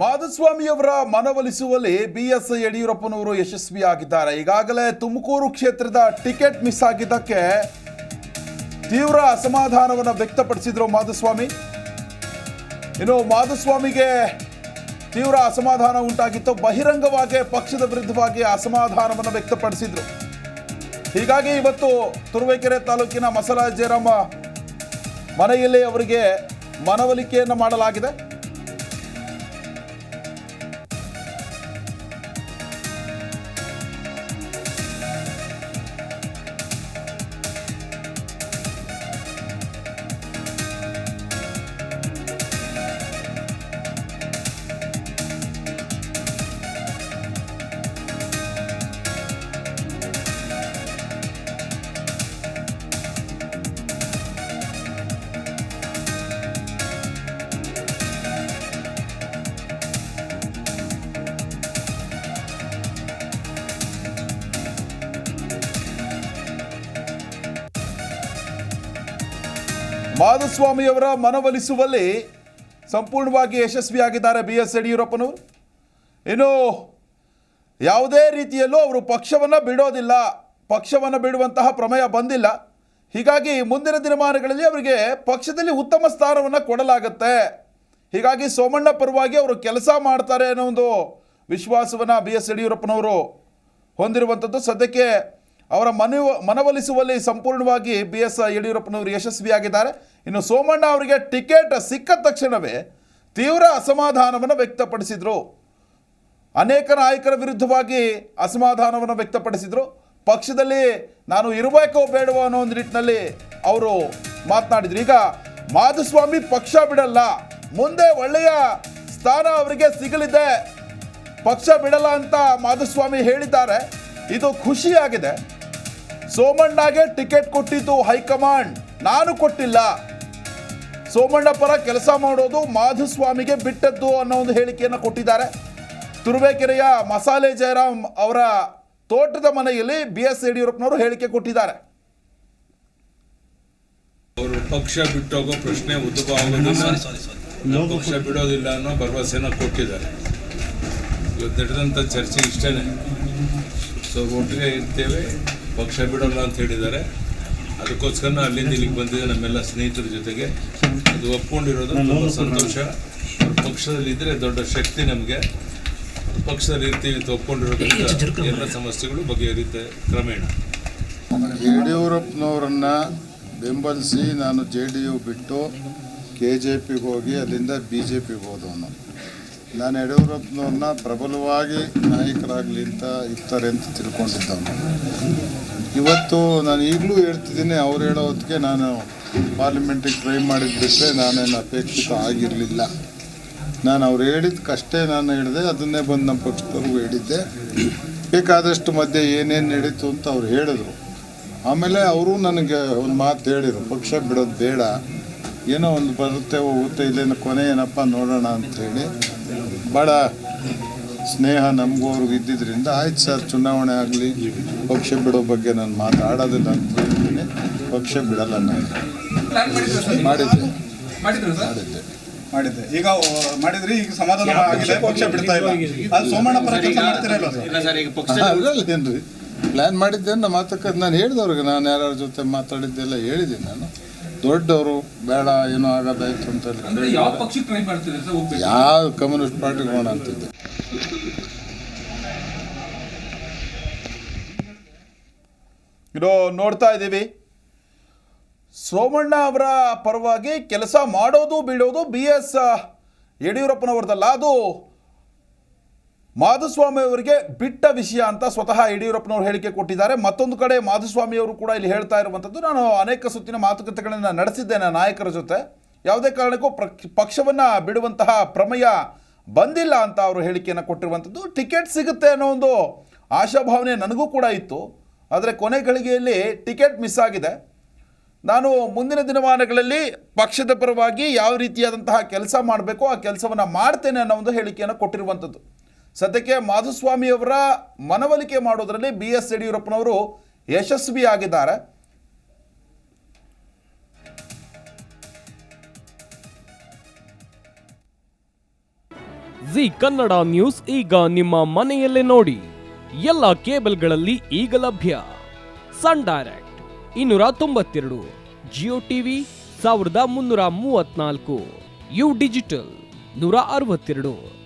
ಮಾಧುಸ್ವಾಮಿಯವರ ಮನವೊಲಿಸುವಲ್ಲಿ B S ಯಡಿಯೂರಪ್ಪನವರು ಯಶಸ್ವಿಯಾಗಿದ್ದಾರೆ. ಈಗಾಗಲೇ ತುಮಕೂರು ಕ್ಷೇತ್ರದ ಟಿಕೆಟ್ ಮಿಸ್ ಆಗಿದ್ದಕ್ಕೆ ತೀವ್ರ ಅಸಮಾಧಾನವನ್ನು ವ್ಯಕ್ತಪಡಿಸಿದರು ಮಾಧುಸ್ವಾಮಿ. ಇನ್ನು ಮಾಧುಸ್ವಾಮಿಗೆ ತೀವ್ರ ಅಸಮಾಧಾನ ಉಂಟಾಗಿತ್ತು. ಬಹಿರಂಗವಾಗಿ ಪಕ್ಷದ ವಿರುದ್ಧವಾಗಿ ಅಸಮಾಧಾನವನ್ನು ವ್ಯಕ್ತಪಡಿಸಿದ್ರು. ಹೀಗಾಗಿ ಇವತ್ತು ತುರುವೇಕೆರೆ ತಾಲೂಕಿನ ಮಸಲಾ ಮನೆಯಲ್ಲಿ ಅವರಿಗೆ ಮನವೊಲಿಕೆಯನ್ನು ಮಾಡಲಾಗಿದೆ. ಮಾಧುಸ್ವಾಮಿಯವರ ಮನವೊಲಿಸುವಲ್ಲಿ ಸಂಪೂರ್ಣವಾಗಿ ಯಶಸ್ವಿಯಾಗಿದ್ದಾರೆ ಬಿ ಎಸ್ ಯಡಿಯೂರಪ್ಪನವರು. ಇನ್ನು ಯಾವುದೇ ರೀತಿಯಲ್ಲೂ ಅವರು ಪಕ್ಷವನ್ನು ಬಿಡೋದಿಲ್ಲ. ಪಕ್ಷವನ್ನು ಬಿಡುವಂತಹ ಪ್ರಮೇಯ ಬಂದಿಲ್ಲ. ಹೀಗಾಗಿ ಮುಂದಿನ ದಿನಮಾನಗಳಲ್ಲಿ ಅವರಿಗೆ ಪಕ್ಷದಲ್ಲಿ ಉತ್ತಮ ಸ್ಥಾನವನ್ನು ಕೊಡಲಾಗುತ್ತೆ. ಹೀಗಾಗಿ ಸೋಮಣ್ಣ ಪರವಾಗಿ ಅವರು ಕೆಲಸ ಮಾಡ್ತಾರೆ ಅನ್ನೋ ಒಂದು ವಿಶ್ವಾಸವನ್ನು ಬಿ ಎಸ್ ಯಡಿಯೂರಪ್ಪನವರು ಹೊಂದಿರುವಂಥದ್ದು ಸದ್ಯಕ್ಕೆ ಅವರ ಮನವ ಮನವೊಲಿಸುವಲ್ಲಿ ಸಂಪೂರ್ಣವಾಗಿ ಬಿ ಎಸ್ ಯಡಿಯೂರಪ್ಪನವರು ಯಶಸ್ವಿಯಾಗಿದ್ದಾರೆ. ಇನ್ನು ಸೋಮಣ್ಣ ಅವರಿಗೆ ಟಿಕೆಟ್ ಸಿಕ್ಕ ತಕ್ಷಣವೇ ತೀವ್ರ ಅಸಮಾಧಾನವನ್ನು ವ್ಯಕ್ತಪಡಿಸಿದರು. ಅನೇಕ ನಾಯಕರ ವಿರುದ್ಧವಾಗಿ ಅಸಮಾಧಾನವನ್ನು ವ್ಯಕ್ತಪಡಿಸಿದರು. ಪಕ್ಷದಲ್ಲಿ ನಾನು ಇರಬೇಕೋ ಬೇಡವೋ ಅನ್ನೋ ಒಂದು ನಿಟ್ಟಿನಲ್ಲಿ ಅವರು ಮಾತನಾಡಿದರು. ಈಗ ಮಾಧುಸ್ವಾಮಿ ಪಕ್ಷ ಬಿಡಲ್ಲ. ಮುಂದೆ ಒಳ್ಳೆಯ ಸ್ಥಾನ ಅವರಿಗೆ ಸಿಗಲಿದೆ. ಪಕ್ಷ ಬಿಡಲ್ಲ ಅಂತ ಮಾಧುಸ್ವಾಮಿ ಹೇಳಿದ್ದಾರೆ. ಇದು ಖುಷಿಯಾಗಿದೆ. ಸೋಮಣ್ಣಗೆ ಟಿಕೆಟ್ ಕೊಟ್ಟಿದ್ದು ಹೈಕಮಾಂಡ್. ನಾನು ಕೊಟ್ಟಿಲ್ಲ. ಸೋಮಣ್ಣ ಪರ ಕೆಲಸ ಮಾಡೋದು ಮಾಧುಸ್ವಾಮಿಗೆ ಬಿಟ್ಟದ್ದು ಅನ್ನೋ ಒಂದು ಹೇಳಿಕೆಯನ್ನು ಕೊಟ್ಟಿದ್ದಾರೆ. ತುರುವೇಕೆರೆಯ ಮಸಾಲೆ ಜಯರಾಮ್ ಅವರ ತೋಟದ ಮನೆಯಲ್ಲಿ ಬಿ ಎಸ್ ಯಡಿಯೂರಪ್ಪನವರು ಹೇಳಿಕೆ ಕೊಟ್ಟಿದ್ದಾರೆ. ಅವರು ಪಕ್ಷ ಬಿಟ್ಟೋಗೋ ಪ್ರಶ್ನೆ ಉದ್ಭವ ಪಕ್ಷ ಬಿಡೋದಿಲ್ಲ ಅನ್ನೋ ಭರವಸೆನ ಕೊಟ್ಟಿದ್ದಾರೆ. ಇವತ್ತು ನಡೆದಂಥ ಚರ್ಚೆ ಇಷ್ಟೇ ಸೊ ಒಟ್ಟಿಗೆ ಇರ್ತೇವೆ. ಪಕ್ಷ ಬಿಡೋಲ್ಲ ಅಂತ ಹೇಳಿದ್ದಾರೆ. ಅದಕ್ಕೋಸ್ಕರ ಅಲ್ಲಿಂದ ಇಲ್ಲಿಗೆ ಬಂದಿದೆ ನಮ್ಮೆಲ್ಲ ಸ್ನೇಹಿತರ ಜೊತೆಗೆ. ಅದು ಒಪ್ಕೊಂಡಿರೋದು ತುಂಬ ಸಂತೋಷ. ಅವ್ರ ಪಕ್ಷದಲ್ಲಿ ಇದ್ರೆ ದೊಡ್ಡ ಶಕ್ತಿ ನಮಗೆ. ಪಕ್ಷದಲ್ಲಿ ಇರ್ತೀವಿ ಅಂತ ಒಪ್ಕೊಂಡಿರೋದ್ರಿಂದ ಎಲ್ಲ ಸಮಸ್ಯೆಗಳು ಬಗೆಹರಿಯುತ್ತೆ ಕ್ರಮೇಣ. ಯಡಿಯೂರಪ್ಪನವರನ್ನ ಬೆಂಬಲಿಸಿ ನಾನು ಜೆ ಡಿ ಯು ಬಿಟ್ಟು ಕೆ ಜೆ ಪಿಗೆ ಹೋಗಿ ಅಲ್ಲಿಂದ ಬಿ ಜೆ ಪಿಗೆ ಹೋದವನು. ನಾನು ಯಡಿಯೂರಪ್ಪನವ್ರನ್ನ ಪ್ರಬಲವಾಗಿ ನಾಯಕರಾಗಲಿ ಅಂತ ಇರ್ತಾರೆ ಅಂತ ತಿಳ್ಕೊಂಡಿದ್ದವನು. ಇವತ್ತು ನಾನು ಈಗಲೂ ಹೇಳ್ತಿದ್ದೀನಿ, ಅವ್ರು ಹೇಳೋ ಹೊತ್ತಿಗೆ ನಾನು ಪಾರ್ಲಿಮೆಂಟಿಗೆ ಟ್ರೈ ಮಾಡಿದ್ದು ಬಿಟ್ಟರೆ ನಾನೇನು ಅಪೇಕ್ಷಿತ ಆಗಿರಲಿಲ್ಲ. ನಾನು ಅವ್ರು ಹೇಳಿದ್ದಕ್ಕಷ್ಟೇ ನಾನು ಹೇಳಿದೆ, ಅದನ್ನೇ ಬಂದು ನಮ್ಮ ಪಕ್ಷದವ್ರಿಗೂ ಹೇಳಿದ್ದೆ. ಬೇಕಾದಷ್ಟು ಮಧ್ಯೆ ಏನೇನು ನಡೀತು ಅಂತ ಅವ್ರು ಹೇಳಿದರು. ಆಮೇಲೆ ಅವರು ನನಗೆ ಒಂದು ಮಾತು ಹೇಳಿದರು, ಪಕ್ಷ ಬಿಡೋದು ಬೇಡ, ಏನೋ ಒಂದು ಬರುತ್ತೆ ಹೋಗುತ್ತೆ, ಇಲ್ಲೇನು ಕೊನೆ ಏನಪ್ಪ ನೋಡೋಣ ಅಂಥೇಳಿ ಭಾಳ ಸ್ನೇಹ ನಮಗೂ ಅವ್ರಿಗೆ ಇದ್ದಿದ್ದರಿಂದ ಆಯ್ತು ಸರ್ ಚುನಾವಣೆ ಆಗಲಿ ಪಕ್ಷ ಬಿಡೋ ಬಗ್ಗೆ ನಾನು ಮಾತಾಡೋದಿಲ್ಲ ಅಂತ ಹೇಳ್ತೀನಿ ಪಕ್ಷ ಬಿಡಲ್ಲ ನಾನು. ಪ್ಲಾನ್ ಮಾಡಿದ್ರು ಸರ್? ಮಾಡಿದ್ದೆ. ಮಾಡಿದ್ರು ಮಾಡಿದ್ದೆ. ಮಾಡಿದ್ದೆ. ಈಗ ಮಾಡಿದ್ರಿ ಈಗ ಸಮಾಧಾನ ಆಗಿದೆ ಪಕ್ಷ ಬಿಡ್ತಾ ಇಲ್ಲ. ಅದು ಸೋಮಣ್ಣ ಪರ ಕೆಲಸ ಮಾಡ್ತಿರಲ್ಲ ಏನ್ರಿ. ಪ್ಲ್ಯಾನ್ ಮಾಡಿದ್ದೆ ನಮ್ಮ ಮಾತಕ್ಕ ನಾನು ಹೇಳಿದವ್ರಿಗೆ ನಾನು ಯಾರ್ಯಾರ ಜೊತೆ ಮಾತಾಡಿದ್ದೆಲ್ಲ ಹೇಳಿದ್ದೀನಿ ನಾನು. ದೊಡ್ಡವರು ಬೇಡ ಏನೋ ಆಗೋದಾಯ್ತು ಅಂತ ಯಾವ ಕಮ್ಯುನಿಸ್ಟ್ ಪಾರ್ಟಿ ಹೋಗೋಣ ಅಂತಿದ್ದೆ. ಇದು ನೋಡ್ತಾ ಇದ್ದೀವಿ. ಸೋಮಣ್ಣ ಅವರ ಪರವಾಗಿ ಕೆಲಸ ಮಾಡೋದು ಬಿಡೋದು ಬಿ ಎಸ್ ಯಡಿಯೂರಪ್ಪನವ್ರದ್ದಲ್ಲ ಅದು ಮಾಧುಸ್ವಾಮಿ ಅವರಿಗೆ ಬಿಟ್ಟ ವಿಷಯ ಅಂತ ಸ್ವತಃ ಯಡಿಯೂರಪ್ಪನವರು ಹೇಳಿಕೆ ಕೊಟ್ಟಿದ್ದಾರೆ. ಮತ್ತೊಂದು ಕಡೆ ಮಾಧುಸ್ವಾಮಿ ಅವರು ಕೂಡ ಇಲ್ಲಿ ಹೇಳ್ತಾ ಇರುವಂಥದ್ದು, ನಾನು ಅನೇಕ ಸುತ್ತಿನ ಮಾತುಕತೆಗಳನ್ನು ನಡೆಸಿದ್ದೇನೆ ನಾಯಕರ ಜೊತೆ. ಯಾವುದೇ ಕಾರಣಕ್ಕೂ ಪಕ್ಷವನ್ನ ಬಿಡುವಂತಹ ಪ್ರಮೇಯ ಬಂದಿಲ್ಲ ಅಂತ ಅವರು ಹೇಳಿಕೆಯನ್ನು ಕೊಟ್ಟಿರುವಂಥದ್ದು. ಟಿಕೆಟ್ ಸಿಗುತ್ತೆ ಅನ್ನೋ ಒಂದು ಆಶಾಭಾವನೆ ನನಗೂ ಕೂಡ ಇತ್ತು. ಆದರೆ ಕೊನೆ ಗಳಿಗೆಯಲ್ಲಿ ಟಿಕೆಟ್ ಮಿಸ್ ಆಗಿದೆ. ನಾನು ಮುಂದಿನ ದಿನಮಾನಗಳಲ್ಲಿ ಪಕ್ಷದ ಪರವಾಗಿ ಯಾವ ರೀತಿಯಾದಂತಹ ಕೆಲಸ ಮಾಡಬೇಕು ಆ ಕೆಲಸವನ್ನು ಮಾಡ್ತೇನೆ ಅನ್ನೋ ಒಂದು ಹೇಳಿಕೆಯನ್ನು ಕೊಟ್ಟಿರುವಂಥದ್ದು. ಸದ್ಯಕ್ಕೆ ಮಾಧುಸ್ವಾಮಿಯವರ ಮನವೊಲಿಕೆ ಮಾಡೋದರಲ್ಲಿ ಬಿ ಎಸ್ ಯಡಿಯೂರಪ್ಪನವರು ಯಶಸ್ವಿಯಾಗಿದ್ದಾರೆ. ಜಿ ಕನ್ನಡ ನ್ಯೂಸ್ ಈಗ ನಿಮ್ಮ ಮನೆಯಲ್ಲೇ ನೋಡಿ. ಎಲ್ಲ ಕೇಬಲ್ಗಳಲ್ಲಿ ಈಗ ಲಭ್ಯ. ಸನ್ ಡೈರೆಕ್ಟ್ ಇನ್ನೂರ ತೊಂಬತ್ತೆರಡು, ಜಿಯೋ ಟಿವಿ ಸಾವಿರದ ಮುನ್ನೂರ ಮೂವತ್ನಾಲ್ಕು ಯು ಡಿಜಿಟಲ್ ನೂರ ಅರವತ್ತೆರಡು.